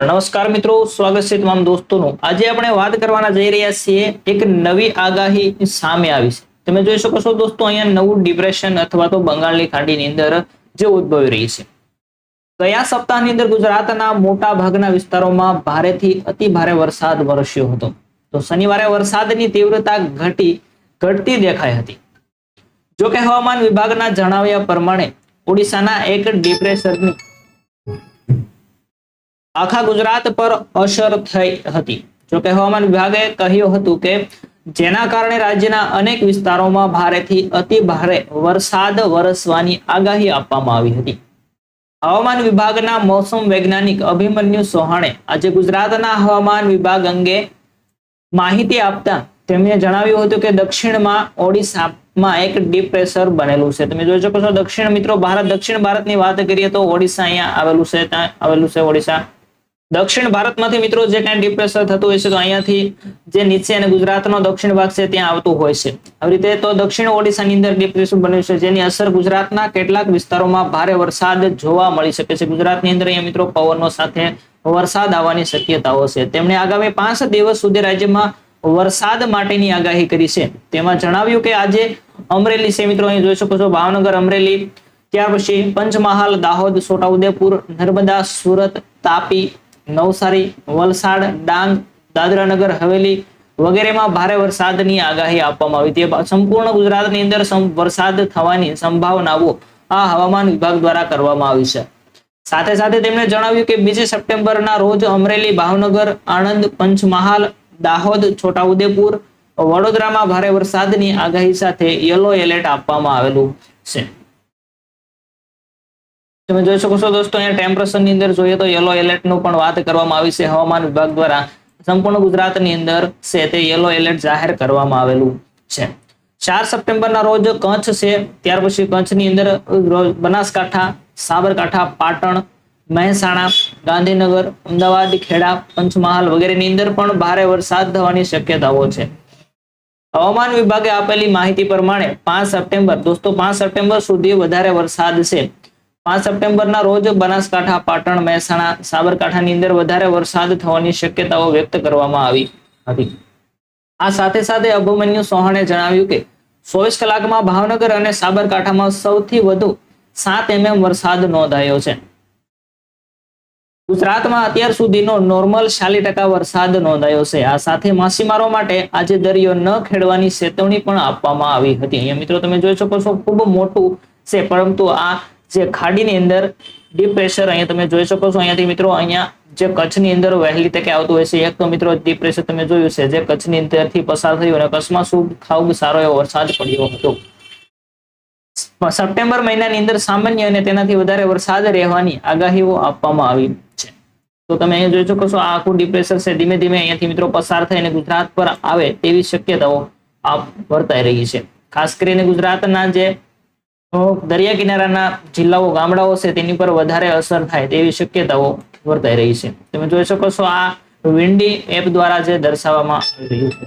નમસ્કાર મિત્રો, સ્વાગત છે તમામ દોસ્તોનું. આજે આપણે વાત કરવાના જઈ રહ્યા છીએ એક નવી આગાહી સામે આવી છે. તમે જોઈ શકો છો દોસ્તો, અહીંયા નવું ડિપ્રેશન અથવા તો બંગાળની ખાડીની અંદર જે ઉદ્ભવી રહી છે. ગયા સપ્તાહની અંદર ગુજરાતના મોટા ભાગના વિસ્તારોમાં ભારેથી અતિ ભારે વરસાદ વરસ્યો હતો. તો શનિવારે વરસાદની તીવ્રતા ઘટી, ઘટતી દેખાઈ હતી. જો કે હવામાન વિભાગના જણાવ્યા પ્રમાણે, ઓડિશાના એક ડિપ્રેશનની આખા ગુજરાત પર અસર થઈ હતી. જો હવામાન વિભાગે કહ્યું હતું કે, જેના કારણે રાજ્યના અનેક વિસ્તારોમાં ભારેથી અતિ ભારે વરસાદ વરસવાની આગાહી આપવામાં આવી હતી. હવામાન વિભાગના મોસમ વૈજ્ઞાનિક અભિમન્યુ સોહાણે આજે ગુજરાતના હવામાન વિભાગ અંગે માહિતી આપતા તેમણે જણાવ્યું હતું કે, દક્ષિણમાં ઓડિશામાં એક ડીપ પ્રેશર બનેલું છે. તમે જોઈ શકો છો, દક્ષિણ મિત્રો, ભારત, દક્ષિણ ભારતની વાત કરીએ તો ઓડિશા અહીંયા આવેલું છે, ત્યાં આવેલું છે ઓડિશા. દક્ષિણ ભારતમાંથી મિત્રો જે કાંઈ ડિપ્રેશન થતું હોય છે, તો અહીંયાથી જે નીચે અને ગુજરાતનો દક્ષિણ ભાગ છે, ત્યાં આવતું હોય છે. આવી રીતે તો દક્ષિણ ઓડિશાની અંદર ડિપ્રેશન બન્યું છે, જેની અસર ગુજરાતના કેટલાક વિસ્તારોમાં ભારે વરસાદ જોવા મળી શકે છે. ગુજરાતની અંદર અહીંયા મિત્રો પવનો સાથે વરસાદ આવવાની શક્યતાઓ છે. તેમણે આગામી પાંચ દિવસ સુધી રાજ્યમાં વરસાદ માટેની આગાહી કરી છે. તેમાં જણાવ્યું કે આજે અમરેલી છે, મિત્રો અહીં જોઈ શકો છો, ભાવનગર, અમરેલી, ત્યાર પછી પંચમહાલ, દાહોદ, છોટાઉદેપુર, નર્મદા, સુરત, તાપી નવસારી, વલસાડ, ડાંગ, દાદરાનગર, હવેલી વગેરેમાં ભારે વરસાદની આગાહી આપવામાં આવી હતી. સંપૂર્ણ ગુજરાતની અંદર વરસાદ થવાની સંભાવનાઓ આ હવામાન વિભાગ દ્વારા કરવામાં આવી છે. સાથે સાથે તેમણે જણાવ્યું કે બીજી સપ્ટેમ્બરના રોજ અમરેલી, ભાવનગર, આણંદ, પંચમહાલ, દાહોદ, છોટાઉદેપુર, વડોદરામાં ભારે વરસાદની આગાહી સાથે યલો એલર્ટ આપવામાં આવેલું છે. તમે જોઈ શકો છો દોસ્તો, અહીંયા ટેમ્પરેચરની અંદર જોઈએ તો યલો એલર્ટનું પણ વાત કરવામાં આવી છે હવામાન વિભાગ દ્વારા. સંપૂર્ણ ગુજરાતની અંદર છે તે યલો એલર્ટ જાહેર કરવામાં આવેલું છે. ચાર સપ્ટેમ્બરના રોજ કચ્છ છે, ત્યાર પછી કચ્છની અંદર બનાસકાંઠા, સાબરકાંઠા, પાટણ, મહેસાણા, ગાંધીનગર, અમદાવાદ, ખેડા, પંચમહાલ વગેરેની અંદર પણ ભારે વરસાદ થવાની શક્યતાઓ છે. હવામાન વિભાગે આપેલી માહિતી પ્રમાણે પાંચ સપ્ટેમ્બર, દોસ્તો, પાંચ સપ્ટેમ્બર સુધી વધારે વરસાદ છે. પાંચ સપ્ટેમ્બરના રોજ બનાસકાંઠા, પાટણ, મહેસાણા, સાબરકાંઠાની અંદર વધારે વરસાદ થવાની શક્યતાઓ વ્યક્ત કરવામાં આવી હતી. આ સાથે સાથે અભિમન્યુ ચૌહાણે જણાવ્યું કે, ચોવીસ કલાકમાં ભાવનગર અને સાબરકાંઠામાં સૌથી વધુ સાત એમએમ વરસાદ નોંધાયો છે. ગુજરાતમાં અત્યાર સુધીનો નોર્મલ ચાલીસ ટકા વરસાદ નોંધાયો છે. આ સાથે માછીમારો માટે આજે દરિયો ન ખેડવાની ચેતવણી પણ આપવામાં આવી હતી. અહીંયા મિત્રો તમે જોઈ શકો છો, ખૂબ મોટું છે, પરંતુ આ જે ખાડીની અંદર ડીપ પ્રેશર અહીંયા તમે જોઈ શકો છો. અહીંયાથી મિત્રો, અહીંયા જે કચ્છની અંદર વહેલી તકે આવતું હોય છે. એક તો મિત્રો ડીપ પ્રેશર તમે જોયું છે, જે કચ્છની અંદરથી પસાર થયું અને કચ્છમાં શું ખાવ સારો એવો વરસાદ પડ્યો હતો. સપ્ટેમ્બર મહિનાની અંદર સામાન્ય અને તેનાથી વધારે વરસાદ રહેવાની આગાહીઓ આપવામાં આવી છે. તો તમે અહીંયા જોઈ શકો છો, આ આખું ડિપ્રેશન છે. ધીમે ધીમે અહીંયાથી મિત્રો પસાર થઈને ગુજરાત પર આવે તેવી શક્યતાઓ વર્તાઈ રહી છે. ખાસ કરીને ગુજરાતના જે દરિયા કિનારાના જિલ્લાઓ, ગામડાઓ છે, તેની પર વધારે અસર થાય તેવી શક્યતાઓ વર્તાઈ રહી છે. તમે જોઈ શકો છો આ વિન્ડી એપ દ્વારા જે દર્શાવવામાં આવી રહ્યું છે.